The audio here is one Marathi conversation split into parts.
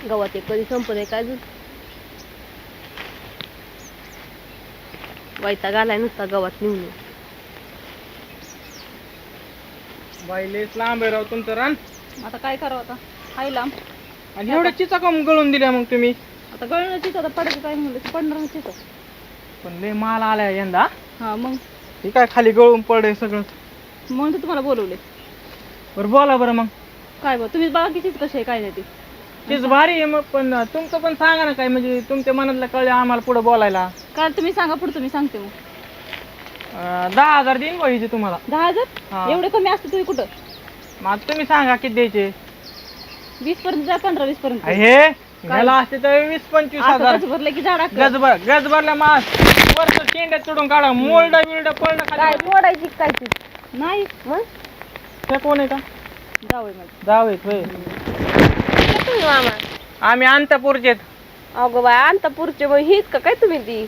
गावात एक कधी संपत आहे काय अजून वैताग आलाय नुसता गावात निघून. बाई लयच लांब आहे राव तुमचं रान. आता काय करावं आता? हाय लांब. आणि एवढ्या चिचा कम गळून दिल्या मग तुम्ही. आता गळण्याचीच आता पडायचं काय म्हणलं? पडणार नव्हतीच पण लय माल आलाय यंदा. हा मग? हे काय खाली गळून पडे सगळं? म्हणून तर तुम्हाला बोलवले बरं बोला बरं मग. काय बघ तुम्ही बाकीचीच कशी आहे काय नाही ती. तेच भारी आहे मग पण तुमचं पण सांगा ना काय म्हणजे तुमच्या मनातलं कळलं आम्हाला पुढे बोलायला. काय तुम्ही सांगा पुढचं मी सांगते मग अं, दहा हजार देईन पाहिजे तुम्हाला. दहा हा. हजार एवढे कमी असते तुम्ही कुठं? मग आता तुम्ही सांगा किती द्यायचे. वीस पर्यंत जा पंधरा वीस पर्यंत हे? घ्यायला असते तर वीस पंचवीस हजार. गज भरलं की झाड गजबर गजबरला मास. वर्ष शेंड्यात चढून काढा. मोल्ड बिल्ड पडलं काय खाली मोडायची काय ती? नाही. मग ते कोण आहे का? जावं माझं. जाऊ होय. काय तुम्ही मामा? आम्ही अंतपूरचे अगो बाय अंतापूरचे मग हीच का काय तुम्ही ती?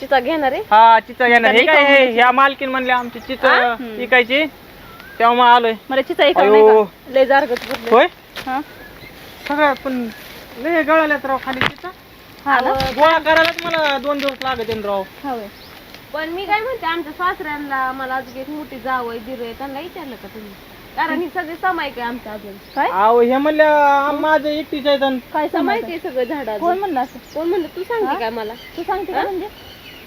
चिता घेणार आहे? हा चिचा घेणार हे चिचा काय हे ह्या मालकीन म्हणले आमची चिचा. विकायची. तेव्हा मग आलोय. मला चिचा एक लय जारगत. होय? सगळं पण लय गळाल्यात राव खाली चिचा. गोळा करायलाच मला दोन दिवस लागत राव. पण मी काय म्हणते आमच्या सासऱ्यांना मला अजून एक मोठी जाव आहे दिर आहे. त्यांना विचारलं का तुम्ही? कारण ही सगळी समायक आहे आमचं अजून. काय? अहो हे म्हणलं माझं एकटीच आहे काय समायक आहे सगळं झाड कोण म्हणलं असं? कोण म्हणलं? तू सांगते काय मला? तू सांगते का म्हणजे?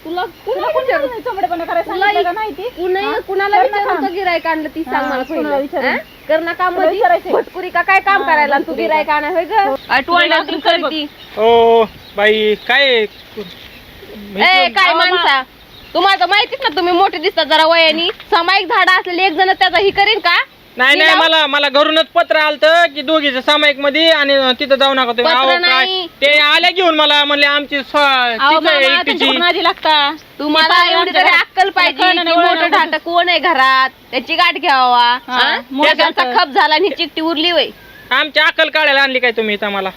तुला तुला कोण विचारलं चोमडेपणा करायला तुला सांगितलं का नाही ती कुणा कुणाला कर नका. विचारून गिरायक आणलं ती सांग हा, मला कुणाला पहिलं विचारून. हा? कर ना काम तुला विचारायचंय. भटपुरी का काय काम हा, करायला? आणि तू भटपुरी गिरायक आणा होय ग. तुला acting कर बघ. ओ बाई काय ए काय माणसा? तुम्हाला तर माहितीच ना तुम्ही मोठे दिसतात जरा वयानी. सामायिक झाड असलेले एक जण त्याचा ही करीन का? नाही नाही मला मला घरूनच पत्र आलत की दोघीचं सामायिकमध्ये आणि तिथं जाऊ नका तुम्ही पत्र अहो, काय नाही. ते आल्या घेऊन मला म्हणले आमची स्व- अहो, चिचा आहे मामा, एकटीची त्यांच्याकडून आधी लागता तुम्हाला एवढी तरी. अक्कल पाहिजे की मोठं ढाट कोण आहे घरात त्याची गाठ घ्यावा हा, हा? मोठं. खप झाला आणि ही चिकटी उरली वय आमची अक्कल काढायला आणली काय तुम्ही इथं मला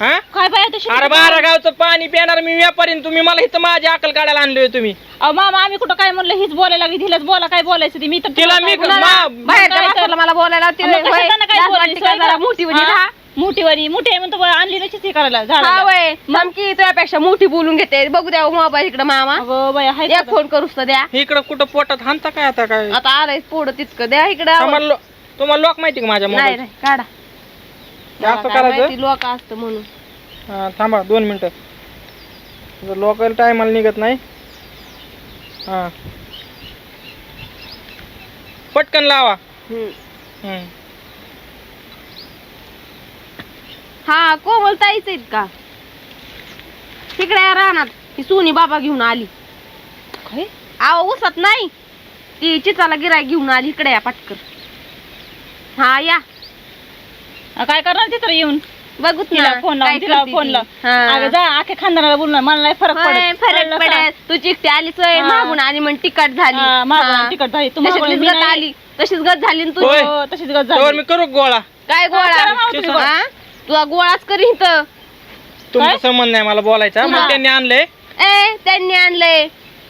हा? काय तशी अरे बारा गावचं पाणी पिणार मी व्यापारी आणि तुम्ही मला इथं माझी अक्कल काढायला आणली तुम्ही. अहो मामा आम्ही कुठं काय म्हणलं हीच बोलायला लागली बोला काय बोलायचं ते? मी तर तिला मी काय मा- बाहेर काय तर? मला बोलायला होती मग होय. कशाला त्यांना काय जास्त बोलायचं? वाटते का जरा मोठी हा? मोठी आहे म्हणतो बा, आणली नशीच हे करायला हा झाडाला. वय धमकी तुझ्यापेक्षा मोठी बोलून घेते. बघू द्या मोबाईल इकडे मामा. अगं बाया हाय एक फोन करूस तर द्या. इकडं कुठं पोटात हाणता काय आता काय? आता आलाय पोड तितकं. द्या इकडे. तुम्हाला लो- तुम्हाला लोक माहिती का माझ्या नाही मोबाईल नाही काढा. असं करायचं? लोक असतं म्हणून. हा, थांबा दोन मिनिटं. लोकल टायमाला निघत नाही. हा. पटकन लावा. हा कोमल ताईच आहेत का? तिकडे राहणार ती सोनी बाबा घेऊन आली? आव उसत नाही. ती चिचाला गिराय घेऊन आली. इकडे या पटकर हा या. काय करणार ती तर येऊन बघूत तिला ना फोन काय लावून तिला करते फोन ती. लाव हा. अगं जा आखे खानदानाला बोलणार मला नाही फरक होय, पडत फरक कळलं का? पडेल तू चिकटी आली सोय हा. मागून आली म्हण तिकट झाली हा, मागून हा. तिखट झाली. तू तशीच मागून मी गत नाही. आली तशीच गत झाली ना होय. तुझी हो, तशीच गत त्यावर झाली मी करू गोळा काय करा मावं गोळा तुम्ही हा? तुला गोळाच करीन तर तुमचा काय? संबंध नाही मला बोलायचा मग त्यांनी आणलंय ए त्यांनी आणलंय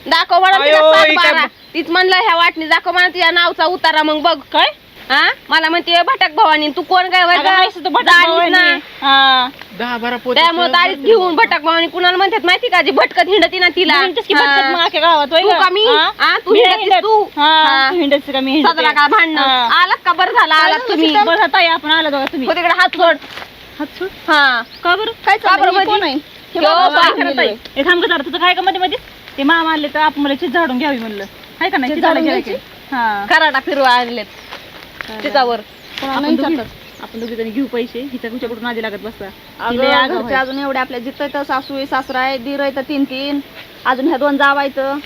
दाखव म्हणा तिला अयो, सात काय- बारा. तीच म्हणलं ह्या वाटणी दाखव म्हणा तुझ्या नावचा उतारा मग बघ काय हा मला म्हणते भटक भवानी तू कोण काय अगं, आहेस तू भटक भावानी. ना. हा. दहा बारा पोते त्यामुळे तारीख घेऊन भटक भवानी कुणाला म्हणतात माहिती का जी भटकत हिंडती ना तिला की हा. भटकत मग अख्ख्या गावात, होय तू गं? का मी? हा? हा, तू मी हिंडतेस हिंडत. तू? हा, हा. तू हिंडतेस का मी हिंडते? सदरा का भांडण हा. आलात का बरं झालं आलात तुम्ही बरं या, आपण आलो दोघं तुम्ही हो तिकडे हात सोड हात सोड. हा का बरं काय का बरं चाललंय? कोण आहे? हे बाबा, बाबा, काय गेलोय. करत आहे? थांब गं जरा, तुझं काय का मध्ये मध्ये ते मामा आणले तर आपण मला चीज झाडून घ्यावी म्हणलं हाय का नाही चीज झाडून झाडून घ्यायची हा कराडा फिरवा आणलेत तिच्यावर आपण दोघी आपण दोघी जणी घेऊ पैसे हिच्या तुमच्याकडून आधी लागत बसता आगाऊ घरचे आहे. अजून एवढे आपल्या जिथं तर सासू आहे सासरा आहे दीर आहे तर तीन तीन अजून ह्या दोन जावायचं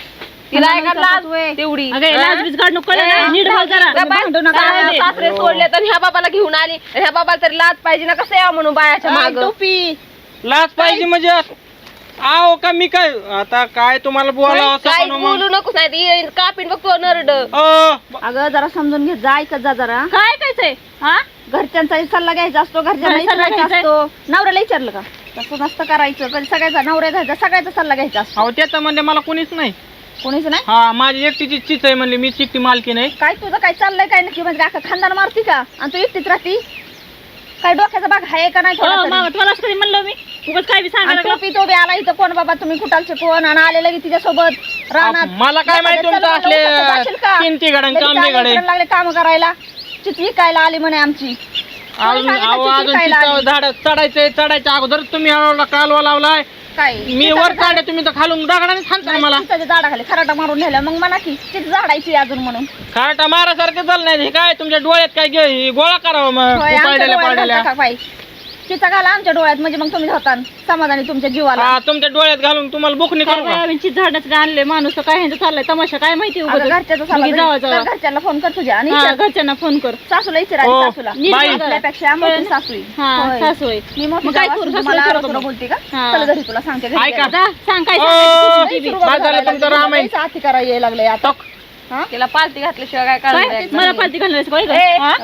तिला त्यांना एका विचारतात लाज वय. तेवढी अगं? लाज बीज काढ नको, कळलं ना? ए, नीट बोल जरा. गप्प बस. भांडू नका सासरे- मध्ये. सासरे सोडले तर ह्या बाबाला घेऊन आली ह्या बाबाला तरी लाज पाहिजे ना कसं यावं म्हणून बायाच्या माग टोपी लाच पाहिजे म्हणजे आहो का मी काय? आता काय तुम्हाला बोलावं असं काय पण मग? बोलू नकोस नाही ती कापीन बघतो नरड. अ, अगं जरा समजून घेत जा ऐकत जा जरा. काय कायचंय हा? घरच्यांचाही सल्ला घ्यायचा असतो घरच्यांना काय सल्ला विचारायचा घ्यायचा? असतो. नवऱ्याला विचारलं का? तसं नसतं करायचं कधी सगळ्याचा नवऱ्या घ्यायचा सगळ्याचा सल्ला घ्यायचा असतो. अहो त्याचं म्हणजे मला कोणीच नाही. कोणीच नाही? हा माझी एकटीची चिच आहे म्हणली मी चिकटी मालकी नाही काय तुझं काय चाललंय काय नक्की? म्हणजे अख्खा खानदान मारती का? आणि तू एकटीच राहती? काय डोक्याचा भाग आहे का नाही थोडा हो? मामा कधी म्हणलं मी. उगाच काय बी लागला टोपी तो बी आला इथं कोण बाबा तुम्ही कुठालचे कोण? आणि आले लगे तिच्यासोबत रानात. मला काय माहिती तुमचं असले गडे लागले काम करायला. चित विकायला आली म्हणे आमची. अजून सांगितलं अहो, चित अजून विकायला तिथं आली. झाड चढायचंय चढायच्या अगोदर तुम्ही हळूहळू कालवा लावलाय. काय? मी वर काढे तुम्ही तर खालून दगडाने थांबता मला. झाडाखाली खराटा मारून नेलं मग म्हणा की चित झाडायची अजून म्हणून. खाटा मारासारखं चाललं नाही हे काय तुमच्या डोळ्यात काय घे गोळा करावा मग? होय, आमच्या पाडलेल्या डोळ्यात पाडलेल्या घालता का बाई? चिचा घाला आमच्या डोळ्यात म्हणजे मग तुम्ही होता समाधानी तुमच्या जीवाला हा तुमच्या डोळ्यात घालून तुम्हाला बुकनी काय करू का चित झाडच आणले माणूस तर काय ह्यांचं चाललंय तमाशा काय माहिती अगं, उगाच घरच्याचं चाललं मुली जावा तरी. जावा तर घरच्यांना फोन कर तुझ्या आणि हा, विचार. घरच्यांना फोन कर सासूला विचार आधी हो. सासूला नीट बाई. बघा. आपल्यापेक्षा मोठी सासू आहे. हा होय. सासू आहे मी मोठी मग काय जाऊ करू? असून सासूला तुम्हाला विचारू आवाज का तुला मग? बोलते का हा. चल घरी तुला सांगते घरी ऐका. जा सांग काय ओ, सांगायचं तुझी बी. तुमचं. रामायण. करायला यायला लागले आता? तिला पालती घातल्याशिवाय काय काय करायचं मला पालती घालण्याचं काय गं? हा?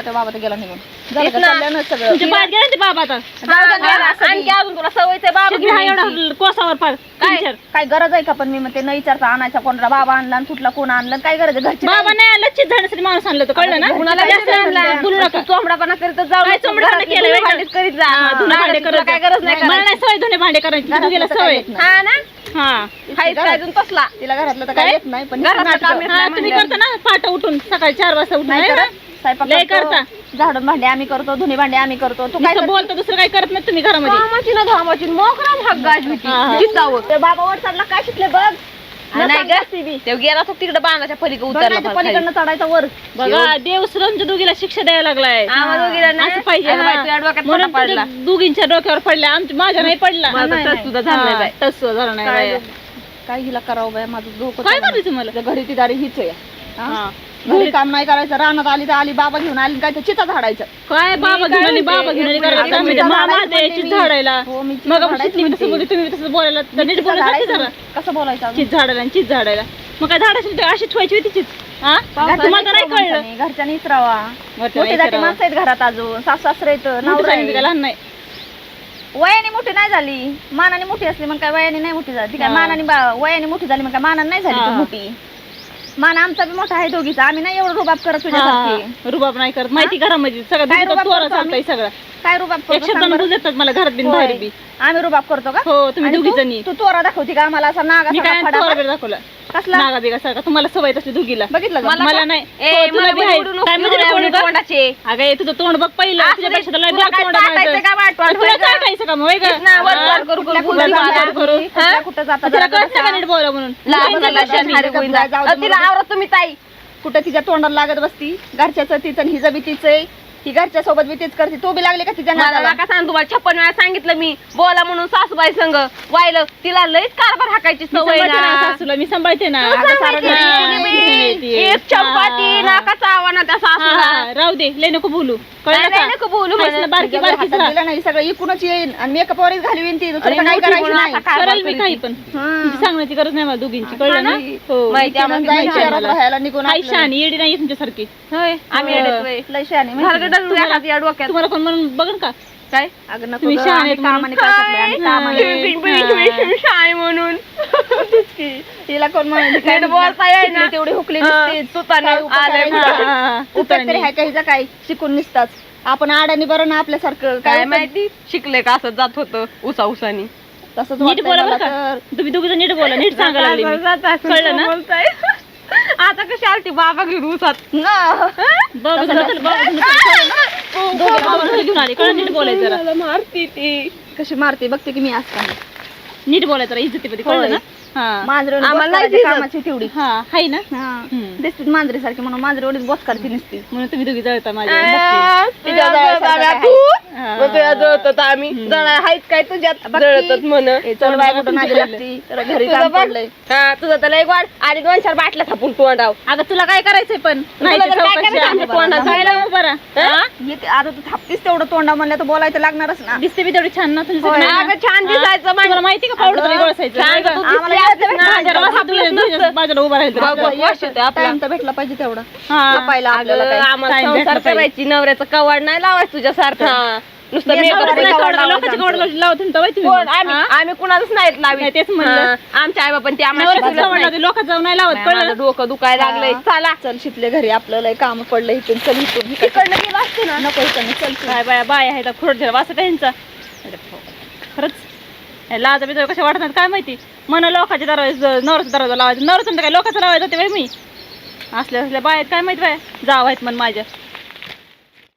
तो बाबा तर गेला निघून झालं तेच का? ना. चाललं ना सगळं तुमच्या बाहेर गेला ते बाबा आता जाऊ दे गेला. आणखी अजून तुला सवयच आहे बाबा शिकली हा घेऊन एवढा यायची. कोसावर पार काय? गरज आहे का पण मी म्हणते न विचारता आणायचा कोणता बाबा आणला आणि कुठला कोण आणलं काय गरज आहे घरचे बाबा नाही चित झाडण्यासाठी माणूस आणलं होतं कळलं ना कुणाला जास्त. बोलू नका तू चोंबडापणा करीत जाऊ काय नको. घरातली केलं धुणी करीत जा हा, धुणं भांडे तुला करत काय. गरज नाही मला. नाही सवय धुणे भांडे करायची तुझं गेला तर सवय नाही. हा ना हा हायच काय अजून तसला तिला घरातलं तर काय काय? येत नाही पण घरातलं नाटकं. काम येत हा नाही तुम्ही म्हणल्यावर. करता ना पाठ उठून सकाळी चार वाजता उठून नाही नाही करत. का? स्वयंपाक लय करतो, करता. झाडून भांडे आम्ही करतो धुणे भांडे आम्ही करतो तू काय नुसतं करते? बोलता दुसरं काय करत नाही तुम्ही घरामध्ये कामाची ना धामाची मोकराम हक गाजली हा, हा. ते बाबा काय शिकले बघ नाही ग. ते गेला तो तिकडे बांधाच्या पलीकडे उतरला. पलीकडनं चढायचा वर बघा देव दोघीला शिक्षा द्यायला लागलाय आम्हाला दोघीला नाही. असं पाहिजे अगं बाई, हा. तुझ्या डोक्यात म्हणून फटा पडला. दोघींच्या डोक्यावर पडल्या आमच्या माझ्या नाही पडला माझं नाही, तर नाही. सुद्धा झालं नाही बाई. तसं झालं नाही काय बाई. काय हिला करावं बाय माझं डोकं काय. करायचं मला घरी ती दारी हीच आहे हा? हा. घरी काम नाही करायचं रानात आली तर आली बाबा घेऊन आली काय चिता झाडायचं काय बाबा घेऊन म्हणते? बाबा घेऊन काय मिनिट. म्हणजे मामा द्यायची. झाडायला हो, मी चिता मग झाडायचं शिकली मी तसं म्हणते. बोलली तुम्ही तसं बोलायला तर नीट चिता बोलायचं झाडायचं जरा म्हण- कसं बोलायचं अजून? चीज झाडायला चीज झाडायला मग काय झाडाची ते अशी ठेवायची होती चीज हा घरच्यांनी तुम्हाला नाही इचरावं कळलं माणसाने, घरच्यांनी इचरावा मोठं मोठे जाती इचरावं. माणसं आहेत घरात अजून सासू सासरे आहेत मोठं नवरा सांगितलं आहे. का लहान नाही वयाने मोठी नाही झाली मानाने मोठी असली मग काय वयाने नाही मोठी झाली ती काय हा. मानाने बा- वयाने मोठी झाली मग काय मानाने नाही झाली तू हा. मोठी मान आमचा बी मोठा आहे दोघीचा. आम्ही नाही एवढं रुबाब करत तुझ्यासारखी हा, रुबाब नाही करत. माहिती घरामध्ये सगळं काय दुसरं रुबाब करतो चालतंय? सगळं. काय रुबाब एक करतो सांग शब्दानं बरं? बोलू देतात मला घरात बिन होय. बाहेर बी. आम्ही रुबाब करतो का? हो तुम्ही आणि दोघी तू- जणी तू तोरा दाखवती का आम्हाला असा नागा मी काय फडाफड? बिर दाखवला? कसला नागा बिगा सारखा तुम्हाला सवय तसली दोघीला बघितलं का? मला? नाही ए, हो, तुला मला बी आहे. बोलू नको, काय म्हणजे एवढे कोण गं? तोंडाचे. अगं तुझं तोंड बघ पहिलं असू दे. तुला बघ काय चाटायचं. का होय गं? का मग होय गं? तेच ना, वर? वर करू कुठल्या करू कुठं बोलू जाता? नका. करू. कुठल्या कुठं जाता तिला जरा कळतं का बसा. नीट बोला म्हणून लहान तुला मुलाला माहिती आहे शेण हारी का? होईन जाऊ जा. दे, अ, तिला बरोबर. आवरत तुम्ही ताई कुठं तिच्या तोंडाला लागत बसती घरच्याचं तिचं आणि बी तिचं आहे. ही घरच्या सोबत बी तीच करते तू बी लागली का तिच्या मला नादाला नका सांग तुम्हाला छप्पन वेळा सांगितलं मी बोला म्हणून सासूबाई संग वाहिलं तिला लईच कारभार हाकायची मी सवय सांभाळते ना ना सासूला मी सांभाळते ना तू सांगायची सारं ना. एक चपाती त्या हा, सासूला हा, राहू दे लय नको बोलू कळलं नाही, का? नाही, नको बोलू बारकी तिच्या बारकीच हातात राहा. दिलं नाही सगळं इकूनच येईन आणि घालवीन ती दुसरं तर काही करायची नाही करेल मी काही. पण. तुमची सांगण्याची गरज नाही मला दोघींची कळलं ना ना? हो माहिती इकडून आम्हाला जायचं, तुम्ही शहरात मला. राहायला निघून हाय आपलं. शहाणी येडी नाही तुमच्यासारखी होय आम्ही हो. येडत होय. लय शहाणी माहिती तुम्हाला कोण म्हणून बघन का काय अगं नको तुम्ही गं, शहाणे आम्ही आहेत म्हणून. कामाने काय करतोय, आम्ही कामाने. हाय. बिन- बिन- बिन- बिन- शाळे म्हणून तिला कोण म्हणायचं काय नीट बोलता येईना. शिकली तेवढी हुकली हा, नुसतीच. सुतानं काय उपकार आलंय करायचा? कुठं. उपयोग तरी सुतानी. आहे का हिचा काय शिकून निसताच आपण आडानी बरं ना आपल्यासारखं काय उपयोग? माहिती शिकले का असं जात होतं उसा उसानी तसंच नीट वाटतंय बोला मला बरं का तर. तुम्ही दोघी नीट बोला नीट सांगायला लागले मी. कळलं ना? आता कशी आलती बाबा घेऊन उसात ना. बाबा तसं तुला तर- बाबा तुला तर- दोघं बाबा तुला घेऊन आले कळलं नीट बोलायचं जरा मला मारती ती कशी मारते बघते की मी असताना नीट बोलायचं जरा इज्जतीमध्ये कळलं ना हा मांजरी आम्हाला नाही करायची दिसत. कामाची तेवढी हा हाय ना हा. हम्म. दिसते मांजरी सारखी म्हणून मांजरी एवढीच बोच करते नसती म्हणून तुम्ही दोघी जळता माझ्या आ, तुझ्या जळत आम्ही काय? तू तुझ्या जळतात आम्ही जळा हायच काय तुझ्यात. जळतात म्हण चल बाय कुठं नादी लागती तर घरी तुझं काम बघ. पडलंय हा तुझं तर लय वाढ आणि दोन चार बाटल्या थापून तोंडाव अगं तुला काय करायचंय पण नाही तुला ते तर काय चौकशी करायचं आहे. आमच्या तोंडाचं? जायला उभं राहा. हा? येते आता तू थापतीस तेवढं तोंडा म्हणलं तर बोलायचं लागणारच ना दिसते बी तेवढी छान ना छान हा? दिसायचं माहिती का पावडर तरी गोळसायचं छान नाही का? तू आम्हाला दिसली यायचं असते ना, ना, जरा वासा आपलं तुझ्या- तुझ्या नसतं. बाजूला उभा राहायचं बघ, बघ, वास येतोय आपला. टाइम तर भेटला पाहिजे तेवढा हा. आपल्याला अगं, आम्हाला Time संसार भेटला पाहिजे. करायची नवऱ्याचं कवाड नाही लावायचं तुझ्यासारखा नुसतं makeup लोकांची आमचं. कोण. आम्ही? आम्ही कुणालाच नाहीत लावी नाही, तेच म्हणलं. आमच्या आई बापान ते आम्हाला लोकांचं जाऊन नाही. लावत माझं कळलं? डोकं दुखायला लागलंय. चला. चल शिकले घरी आपल्याला काम पडलं इथून चल इथून. तिकडनं गेलं असते ना. नको इकडनं चल तू. काय बाया बाय आहे खोड ठेवा. असं त्यांचा. अरे बाबा. खरंच. लाजा बिजा कशा वाटत नाहीत काय माहिती? मन लोकांच्या दरवाजा नवराचा दरवाजा लावायचा. नवराचा काय लोकांचा लावायचा ते बाई मी? असल्या असल्या बाया आहेत काय माहिती बाय जाव आहेत मन माझ्या.